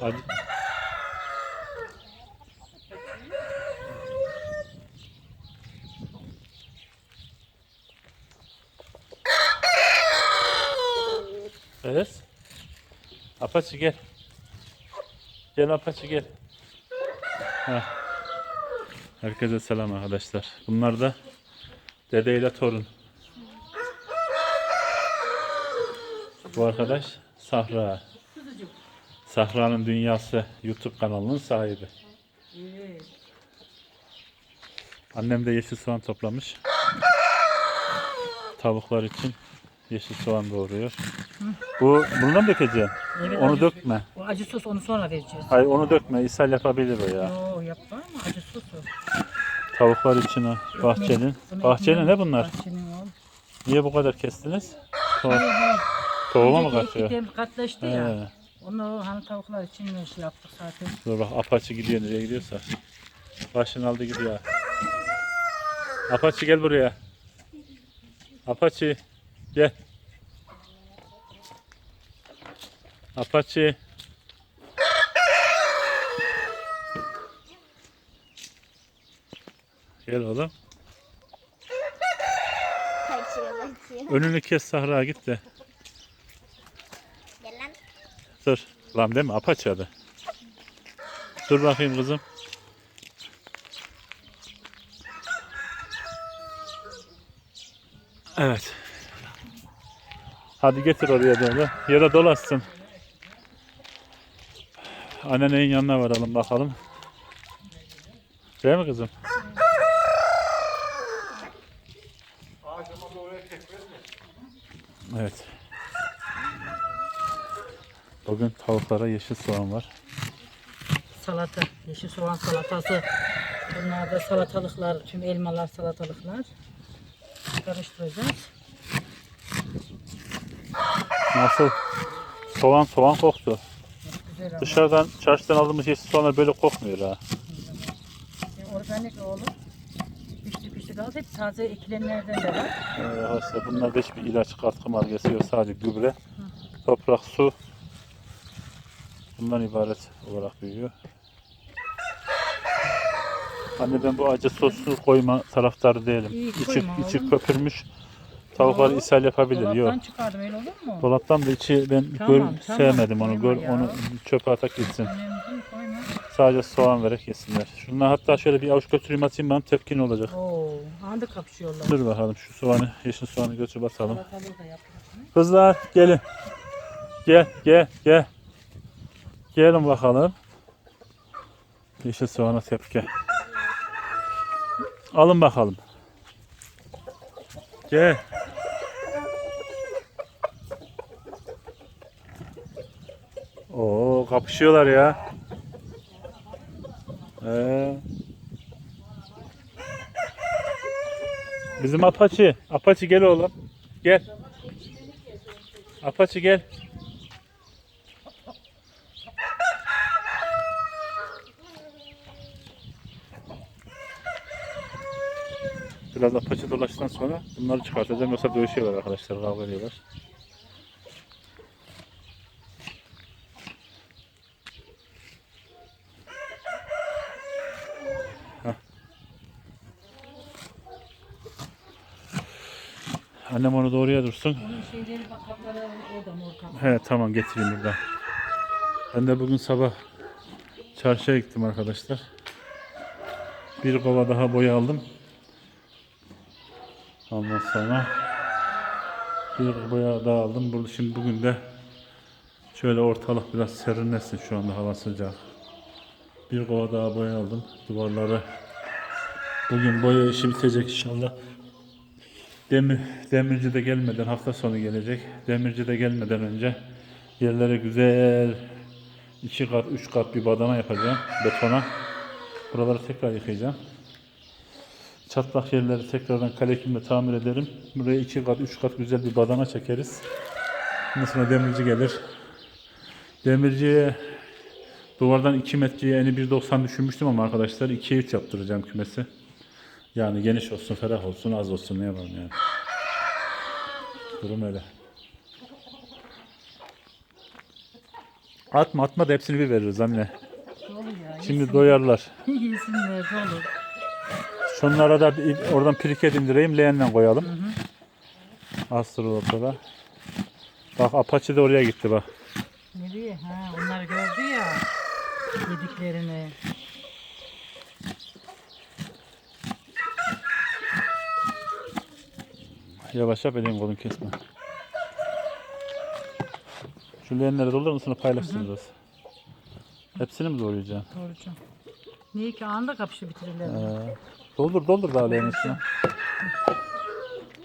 Hadi. Evet. Apache gel. Gel Apache gel. Heh. Herkese selam arkadaşlar. Bunlar da dede ile torun. Bu arkadaş Sahra. Sahra'nın Dünyası YouTube kanalının sahibi. Evet. Annem de yeşil soğan toplamış. Tavuklar için yeşil soğan doğruyor. Bu bundan mı dökeceksin? Evet, Onu acı- dökme. O acı sos onu sonra vereceğiz. Hayır onu dökme. İshal yapabilir o ya. Yo yapma ama acı sosu. Tavuklar için o. Bahçenin. Bahçenin ne bunlar? Bahçenin o. Niye bu kadar kestiniz? To tohuma mı kaçıyor? katlaştı ya. He. Onu hani tavuklar için ne şey yaptık zaten. Dur bak Apache gidiyor nereye gidiyorsa. Başını aldı gidiyor. Apache gel buraya. Apache gel. Apache. Gel oğlum. Önünü kes Sahra git de. Dur. Lan deme Apache adı. Dur bakayım kızım. Evet. Hadi getir oraya doğru. Da dolaşsın. Annenin yanına varalım bakalım. Değil mi kızım? Evet. Bugün tavuklara yeşil soğan var. Salata, yeşil soğan salatası. Bunlar da salatalıklar, tüm elmalar, salatalıklar. Karıştıracağız. Nasıl? Soğan soğan koktu. Güzel ama. Dışarıdan çarşıdan aldığımız yeşil soğanlar böyle kokmuyor ha. Yani Organik oğlum. Pişti pişti kaldı. Hep taze ekilenlerden de var. Ee, arkadaşlar bunlarda hiçbir ilaç katkı maddesi yok. Sadece gübre, toprak, su. Bundan ibaret olarak büyüyor. Anne ben bu acı sosu koyma taraftarı değilim. İyi, içi, koyma içi köpürmüş. Tavuklar Yo, ishal yapabilir. Dolaptan Yok. çıkardım öyle olur mu? Dolaptan da içi ben Tamam, gör, tamam, sevmedim onu. koyma Gör, ya. onu çöpe atak gitsin. Sadece soğan vererek yesinler. Şundan hatta şöyle bir avuç götüreyim atayım bana tepkin olacak. Oo, anda kapışıyorlar. Dur bakalım şu soğanı, yeşil soğanı götür basalım. Kızlar gelin. Gel gel gel. Gelin bakalım. Yeşil soğana tepki. Alın bakalım. Gel. Oo kapışıyorlar ya. Ee. Bizim Apache. Apache gel oğlum. Gel. Apache gel. Biraz Apache dolaştıktan sonra bunları çıkartacağım yoksa dövüşüyorlar arkadaşlar kavga ediyorlar. Annem onu doğruya dursun. Onun. He tamam getireyim burada. Ben de bugün sabah çarşıya gittim arkadaşlar. Bir kova daha boya aldım. Ondan sonra bir boya daha aldım. Burada şimdi bugün de şöyle ortalık biraz serinlesin şu anda hava sıcak. Bir kova daha boya aldım. Duvarları bugün boya işi bitecek inşallah. Demir, demirci de gelmeden hafta sonu gelecek. Demirci de gelmeden önce yerlere güzel iki kat, üç kat bir badana yapacağım betona. Buraları tekrar yıkayacağım. Çatlak yerleri tekrardan kalekimle tamir ederim. Buraya iki kat, üç kat güzel bir badana çekeriz. Ondan sonra demirci gelir. Demirciye duvardan 2 metreye eni 1.90 düşünmüştüm ama arkadaşlar 2'ye 3 yaptıracağım kümesi. Yani geniş olsun, ferah olsun, az olsun ne yapalım yani. Durum öyle. Atma atma da hepsini bir veririz anne. Şimdi doyarlar. Yesinler dolu. Şunlara da bir, oradan priket indireyim leğenden koyalım. Astrologlara. Bak Apache de oraya gitti bak. Nereye? Ha, onlar gördü ya yediklerini. Yavaş yap elin kolun kesme. Şu leğenleri doldurur musun paylaşsınız. Hepsini mi doğrayacaksın? Doğrucu. Niye ki anında kapışı bitirirler. Ee, doldur doldur daha leğenin içine.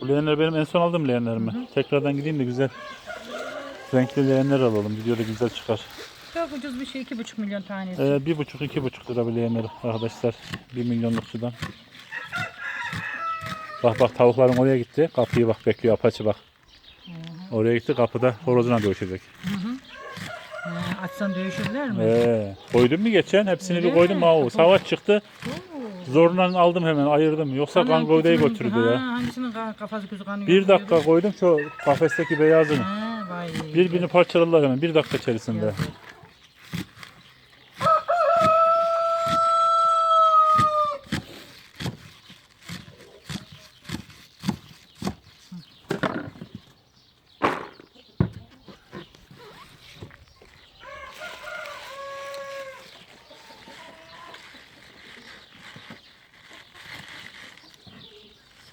Bu leğenler benim en son aldığım leğenlerimi. Tekrardan gideyim de güzel renkli leğenler alalım. Videoda güzel çıkar. Çok ucuz bir şey. iki buçuk milyon tanesi. Ee, bir buçuk iki buçuk lira bir leğenler arkadaşlar. Bir milyonluk sudan. Bak bak tavuklarım oraya gitti. Kapıyı bak bekliyor apaçı bak. Oraya gitti kapıda horozuna dövüşecek. Ha, açsan dövüşürler mi? Ee, koydum mu geçen? Hepsini bir Öyle koydum. mi? Aa, savaş çıktı. Oo. Zorla aldım hemen ayırdım. Yoksa Anam, kan gövdeyi götürdü ha, ya. Hangisinin ka- kafası gözü kanıyor? Bir dakika koydum şu kafesteki beyazını. Ha, vay. Birbirini parçaladılar hemen bir dakika içerisinde. Yazık.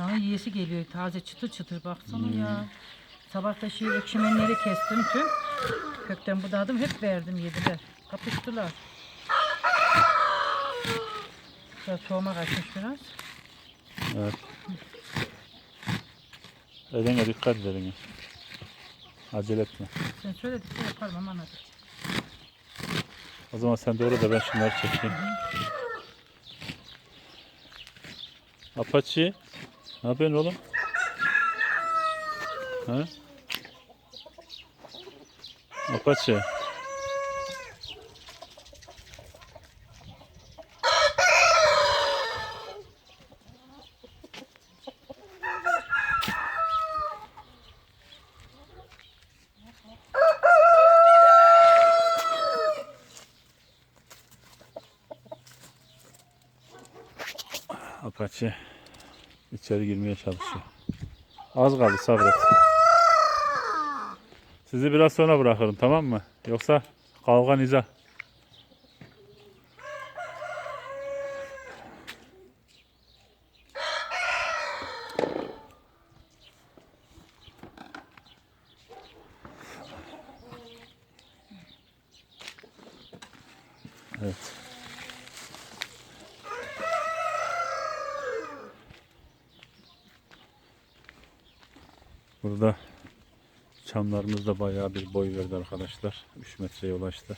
Sana yiyesi geliyor taze çıtır çıtır baksana ya. Sabah da şey ekşimenleri kestim tüm. Kökten budadım hep verdim yediler. Kapıştılar. Biraz soğuma kaçmış biraz. Evet. Eline dikkat eline. Acele etme. Sen söyledikçe yaparım aman hadi. O zaman sen doğru da ben şunları çekeyim. Apache. Ne yapıyorsun oğlum? Ha? Apache. İçeri girmeye çalışıyor. Az kaldı sabret. Sizi biraz sonra bırakırım tamam mı? Yoksa kavga niza. Burada çamlarımız da bayağı bir boy verdi arkadaşlar. 3 metreye ulaştı.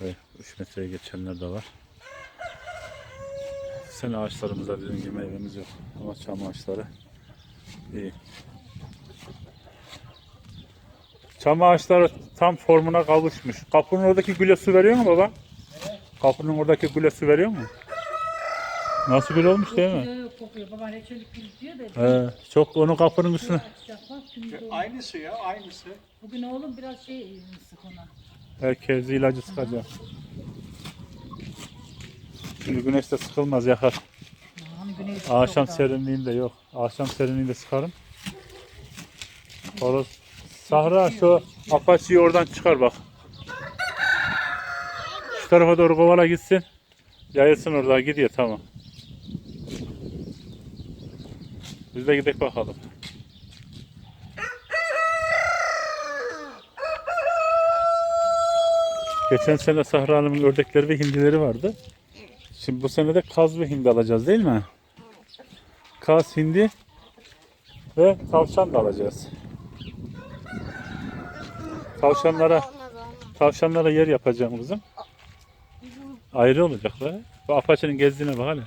Ve 3 metreye geçenler de var. Sen ağaçlarımızda dediğim gibi meyvemiz yok. Ama çam ağaçları iyi. Çam ağaçları tam formuna kavuşmuş. Kapının oradaki güle su veriyor mu baba? Kapının oradaki güle su veriyor mu? Nasıl gül olmuş değil mi? Yok kokuyor. Baba reçellik gül diyor da. He, çok onun kapının üstüne. Yapmaz şimdi. Aynısı ya aynısı. Bugün oğlum biraz şey sık ona. Herkes ilacı sıkacak. Şimdi güneşte sıkılmaz yakar. Güneş Akşam da. serinliğinde yok. Akşam serinliğinde sıkarım. Horoz. Sahra şu apaçıyı oradan çıkar bak. Şu tarafa doğru kovala gitsin. Yayılsın orada gidiyor tamam. Biz de gidelim bakalım. Geçen sene Sahra Hanım'ın ördekleri ve hindileri vardı. Şimdi bu sene de kaz ve hindi alacağız değil mi? Kaz, hindi ve tavşan da alacağız. Tavşanlara tavşanlara yer yapacağım kızım. Ayrı olacaklar. Bu apaçının gezdiğine bak hele.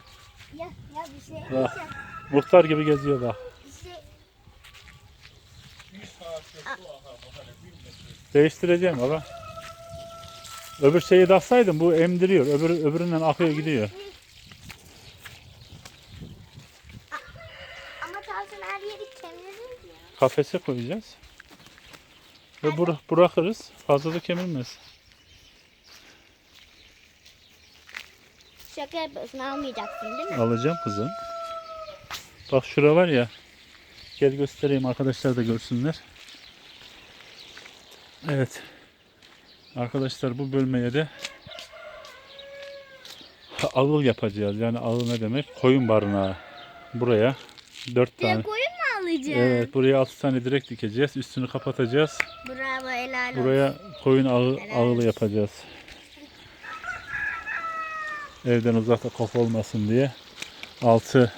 Ya ya bir şey. Muhtar gibi geziyor bak. Değiştireceğim baba. Öbür şeyi taksaydım bu emdiriyor. Öbür, öbüründen akıyor gidiyor. Ama tavşan her yeri kemiririz. Kafese koyacağız. Ve bura, bırakırız. Fazla da kemirmez. Şaka yapıyorsun almayacaksın değil mi? Alacağım kızım. Bak şura var ya. Gel göstereyim arkadaşlar da görsünler. Evet. Arkadaşlar bu bölmeye de ağıl yapacağız. Yani ağıl ne demek? Koyun barınağı. Buraya dört tane. Direkt koyun mu alacağım? Evet buraya altı tane direk dikeceğiz. Üstünü kapatacağız. Bravo helal olsun. Buraya koyun ağı, Helal ağılı yapacağız. Evden uzakta kop olmasın diye. Altı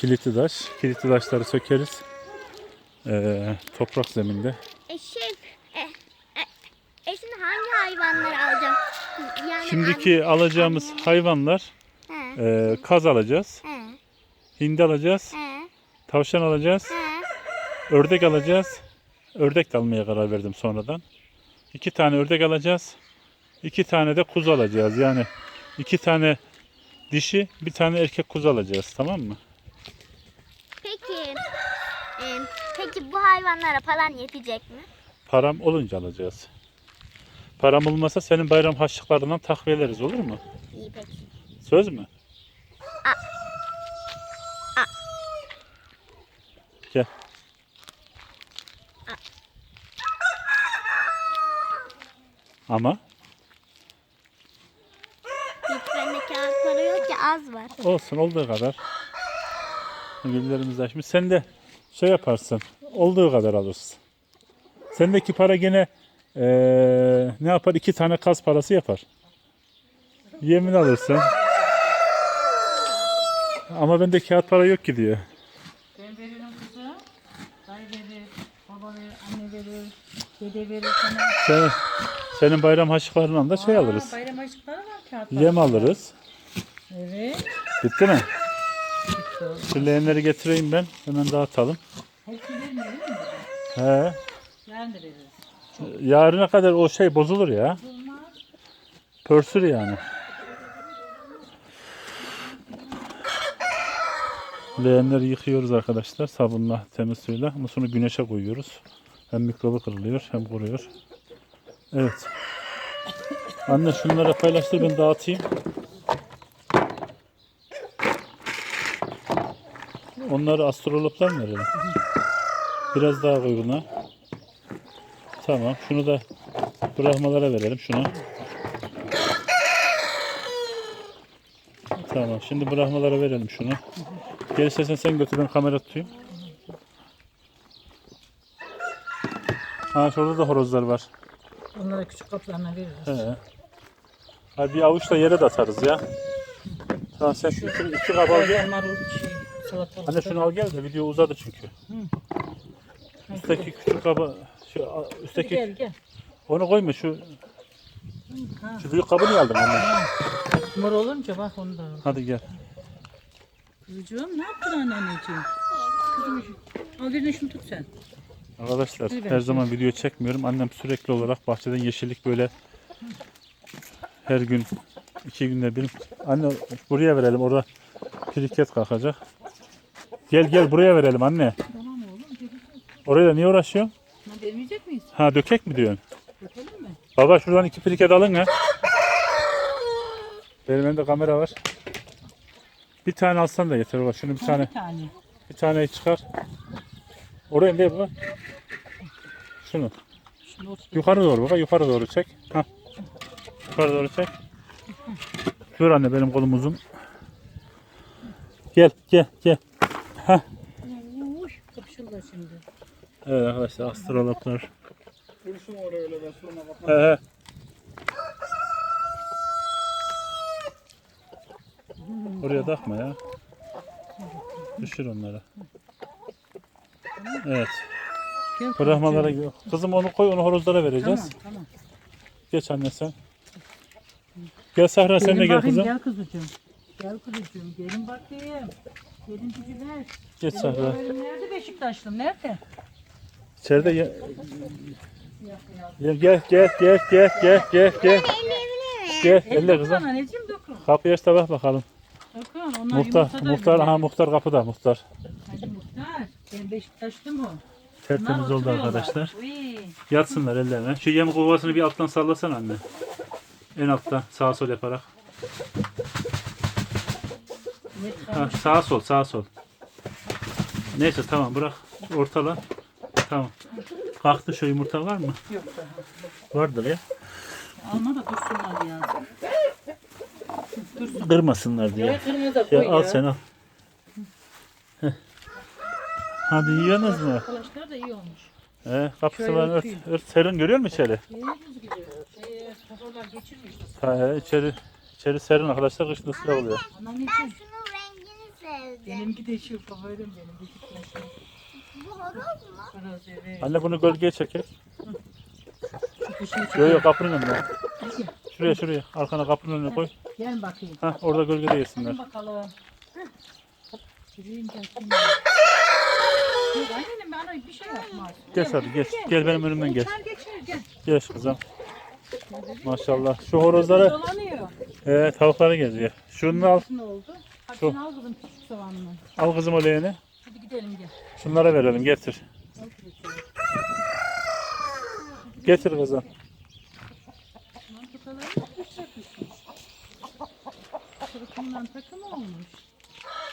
kilitli taş. Kilitli taşları sökeriz. Ee, toprak zeminde. E şey, e, e, e şimdi hangi hayvanları alacağım? Yani Şimdiki alacağımız hayvanlar an- He, e, kaz alacağız. he, Hindi alacağız. he, Tavşan alacağız. he. Ördek alacağız. Ördek de almaya karar verdim sonradan. İki tane ördek alacağız. İki tane de kuzu alacağız. Yani iki tane dişi, bir tane erkek kuzu alacağız. Tamam mı? Peki, e, peki bu hayvanlara falan yetecek mi? Param olunca alacağız. Param olmasa senin bayram harçlıklarından takviyeleriz olur mu? İyi peki. Söz mü? A. A. Gel. Ama Hiç bende kağıt para yok ki az var. olsun olduğu kadar. Güllerimiz açmış. Sen de şey yaparsın. Olduğu kadar alırsın. Sendeki para gene eee, ne yapar? İki tane kaz parası yapar. Yemin alırsın. Ama bende kağıt para yok ki diyor. Ben veririm kızım. Dayı verir, baba verir, anne verir, dede verir sana. Sen, senin bayram harçlıklarından da şey Aa, alırız. Bayram açıkları var kağıt Yem alırız. Evet. Bitti mi? Şu getireyim ben. Hemen dağıtalım. Hepsi vermiyor mi? He. Yarın da veririz. Yarına kadar o şey bozulur ya. Pörsür yani. Leğenleri yıkıyoruz arkadaşlar sabunla, temiz suyla. Ondan sonra güneşe koyuyoruz. Hem mikrobu kırılıyor hem kuruyor. Evet. Anne şunları paylaştır ben dağıtayım. Onları astrologlar mı verelim? Biraz daha koy buna. Tamam. Şunu da bırakmalara verelim şunu. Tamam. Şimdi bırakmalara verelim şunu. Gel istersen sen götür ben kamera tutayım. Ha şurada da horozlar var. Onlara küçük kaplarına veririz. He. Hadi bir avuç da yere de atarız ya. Tamam sen şu iki, iki kaba al gel. Elmalı şey, salatalık. Anne şunu al gel de video uzadı çünkü. Üstteki küçük kaba şu üstteki Gel gel. onu koyma şu Ha. şu büyük kabı niye aldın anne? Mor olunca bak onu da al. Hadi gel. Kızcığım ne yaptın anneanneciğim? Kızım al birini şunu tut sen. Arkadaşlar Evet. her zaman video çekmiyorum. Annem sürekli olarak bahçeden yeşillik böyle her gün iki günde bir. Anne buraya verelim orada kriket kalkacak. Gel gel buraya verelim anne. Tamam oğlum. Oraya da niye uğraşıyorsun? Ha, demeyecek miyiz? Ha dökek mi diyorsun? Dökelim mi? Baba şuradan iki priket alın ha. Benim elimde kamera var. Bir tane alsan da yeter baba. Şunu bir tane Bir tane. bir tane çıkar. Oraya ne baba? Şunu. Şunu. Yukarı doğru bak. Yukarı doğru çek. Hah. Yukarı doğru çek. Dur anne benim kolum uzun. Gel gel gel. Uy, kapışırlar şimdi. Evet arkadaşlar astrologlar. Dursun oraya öyle ben sonra bak. He he. Oraya takma ya. Düşür onları. Evet. Gel Bırakmalara Kızım onu koy onu horozlara vereceğiz. Tamam tamam. Geç anne sen. Gel Sahra sen de gel kızım. Gel kızıcığım. Gel kızıcığım. Gelin bakayım. Gelin cücüler. Geç Sahra. Benim nerede Beşiktaşlım? Nerede? İçeride ye- Gel gel gel gel gel gel gel gel. Gel El elle kızım. anneciğim dokun. Kapıyı aç da bak bakalım. Dokun. Onlar Muhtar muhtar ha muhtar kapıda muhtar. Hadi muhtar. Ben Beşiktaşlı mı? Tertemiz oldu arkadaşlar. Uy. Yatsınlar ellerine. Şu yem kovasını bir alttan sallasana anne. En alttan sağa sol yaparak. Ha, sağa sol sağa sol. Neyse tamam bırak ortala. Tamam. Kalktı şu yumurta var mı? Yok daha. Vardır ya. Alma da dursunlar ya. Kırmasınlar diye. Ya kırmızı da koy Ya ya. al sen al. Heh. Hadi yiyorsunuz mu? Arkadaşlar da iyi olmuş. He, kapısı var ört, ört. Serin görüyor musun içeri? Şey, geçirmiş. Ha, he, içeri, içeri serin arkadaşlar kışta sıcak oluyor. Anam için. Benimki de şu favorim benim. Beşiktaş'ın. Bu horoz mu? Horoz evet. Anne bunu gölgeye çeker. Yok yok kapının önüne. Şuraya şuraya. Arkana kapının önüne koy. Gel bakayım. Ha orada gölgede yesinler. Bakalım. Yürüyün gelsin. Yok annenim bana bir şey yapmaz. Geç hadi geç. Gel benim önümden geç. Geçer geçer gel. Geç kızım. Maşallah. Şu horozları Dolanıyor. he, tavukları geziyor. Şunu al. Ne oldu? Şu. sen al kızım soğanını. Al kızım o leğeni. Hadi gidelim gel. Şunlara verelim getir. Getir kızım. Lan kutuları yapıştırmışsın. Sırtından takım olmuş.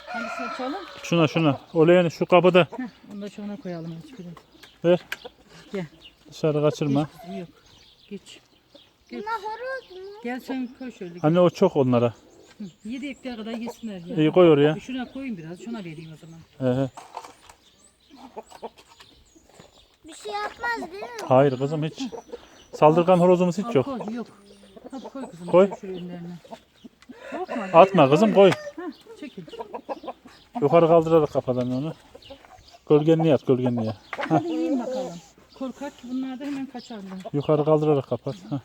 Hadi seçelim. Şuna şuna. O leğeni şu kapıda. Heh, onu da şuna koyalım hiçbirini. Ver. Gel. Dışarı kaçırma. Geç yok. Geç. Bunlar horoz mu? Gel sen koy şöyle. Anne o çok onlara. Yedi ekler kadar yesinler ya. İyi koy oraya. Şuna koyun biraz. Şuna vereyim o zaman. He. Bir şey yapmaz değil mi? Hayır kızım hiç. Saldırgan horozumuz hiç Al yok. koy yok. Hadi koy kızım. Koy. Önlerine. Korkma. Atma kızım koy. Heh, çekil. Yukarı kaldırarak kapatalım onu. Gölgenliğe at gölgenliğe. Hadi yiyin bakalım. Korkak ki bunlar da hemen kaçarlar. Yukarı kaldırarak kapat. Heh.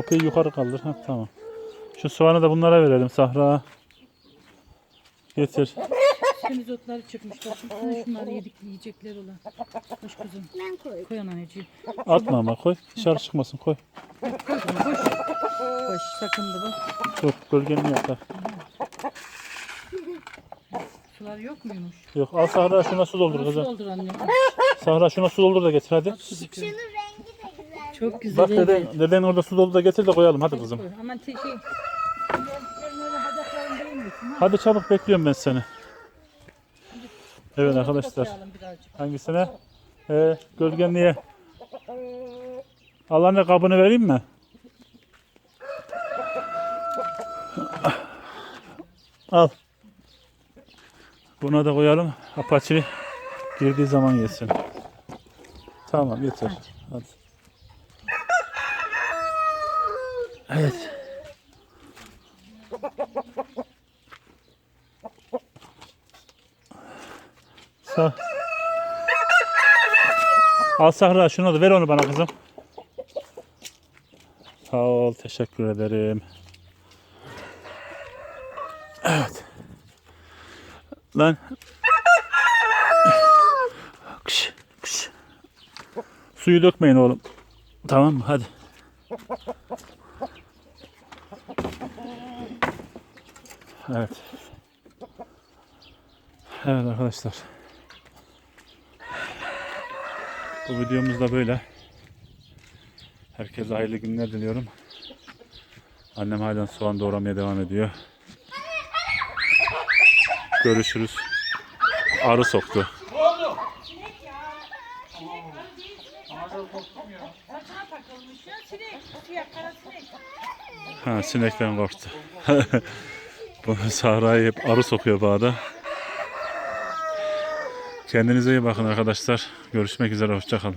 Kapıyı yukarı kaldır. Heh, tamam. Şu soğanı da bunlara verelim Sahra. Getir. Temiz otları çıkmış. Bak şunları, şunları yedik yiyecekler olan. Koş kızım. Ben koydum. Koy anneciğim. Atma ama koy. Dışarı çıkmasın koy. Koy kızım koş. Koş sakındı bak. Dur gölgenliğe at. ha. Sular yok muymuş? Yok al Sahra şuna su doldur Nasıl kızım. doldur annem? Sahra şuna su doldur da getir hadi. Güzel. Çok güzel. Bak evet. deden, deden orada su doldur da getir de koyalım hadi kızım. Aman şey. Hadi çabuk bekliyorum ben seni. Evet arkadaşlar. Hangisine? Ee, gölgenliğe. Al anne kabını vereyim mi? Al. Buna da koyalım. Apache girdiği zaman yesin. Tamam yeter. Hadi. Evet. Sağ. Al Sahra şunu da ver onu bana kızım. Sağ ol teşekkür ederim. Evet. Lan. Kış, kış. Suyu dökmeyin oğlum. Tamam mı? Hadi. Evet. Evet arkadaşlar. Bu videomuz da böyle. Herkese hayırlı günler diliyorum. Annem halen soğan doğramaya devam ediyor. Görüşürüz. Arı soktu. Ha sinekten korktu. Sahra'yı hep arı sokuyor bağda. Kendinize iyi bakın arkadaşlar. Görüşmek üzere. Hoşçakalın.